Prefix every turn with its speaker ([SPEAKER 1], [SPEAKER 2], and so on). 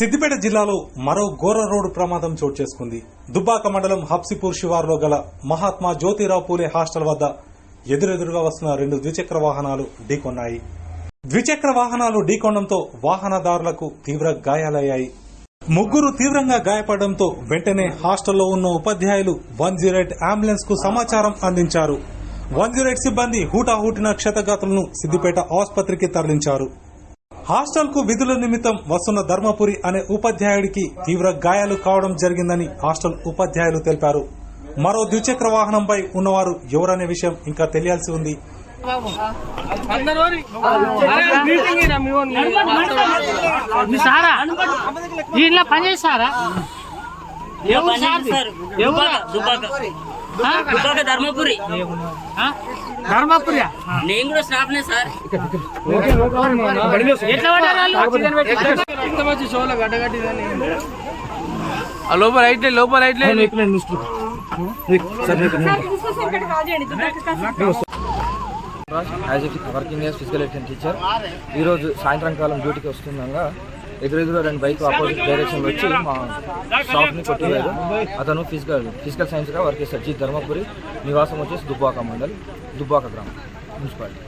[SPEAKER 1] సిద్దిపేట జిల్లాలో మరో ఘోర రోడ్డు ప్రమాదం చోటు చేసుకుంది. దుబ్బాక మండలం హబ్సిపూర్ శివారులో గల మహాత్మా జ్యోతిరావు పూలే హాస్టల్ వద్ద ఎదురెదురుగా వస్తున్న రెండు ద్విచక్ర వాహనాలు ఢీకొన్నాయి. ద్విచక్ర వాహనాలు ఢీకొనడంతో వాహనదారులకు తీవ్ర గాయాలయ్యాయి. ముగ్గురు తీవ్రంగా గాయపడడంతో వెంటనే హాస్టల్లో ఉన్న ఉపాధ్యాయులు వన్ జీరో ఎయిట్ అంబులెన్స్కు సమాచారం అందించారు. వన్ జీరో ఎయిట్ సిబ్బంది హూటాహూటిన క్షతగాతులను సిద్దిపేట ఆసుపత్రికి తరలించారు. హాస్టల్కు విధుల నిమిత్తం వస్తున్న ధర్మపురి అనే ఉపాధ్యాయుడికి తీవ్ర గాయాలు కావడం జరిగిందని హాస్టల్ ఉపాధ్యాయులు తెలిపారు. మరో ద్విచక్ర వాహనంపై ఉన్నవారు ఎవరనే విషయం ఇంకా తెలియాల్సి ఉంది.
[SPEAKER 2] సారా?
[SPEAKER 3] ధర్మపురి. నేను కూడా స్టాఫ్నే సార్.
[SPEAKER 4] లోపల అయితే లోపల అయితే
[SPEAKER 5] as working as physical education teacher ఈరోజు సాయంత్రం కాలం డ్యూటీకి వస్తుండగా ఎదురెదురు రెండు బైక్ ఆపోజిట్ డైరెక్షన్ వచ్చి మా స్టాఫ్ని కొట్టివేయడం అతను ఫిజికల్ ఫిజికల్ సైన్స్గా వర్క్ చేస్తాడు. జీ ధర్మపురి నివాసం వచ్చేసి దుబ్బాక మండల్ దుబ్బాక గ్రామం మున్సిపాలిటీ.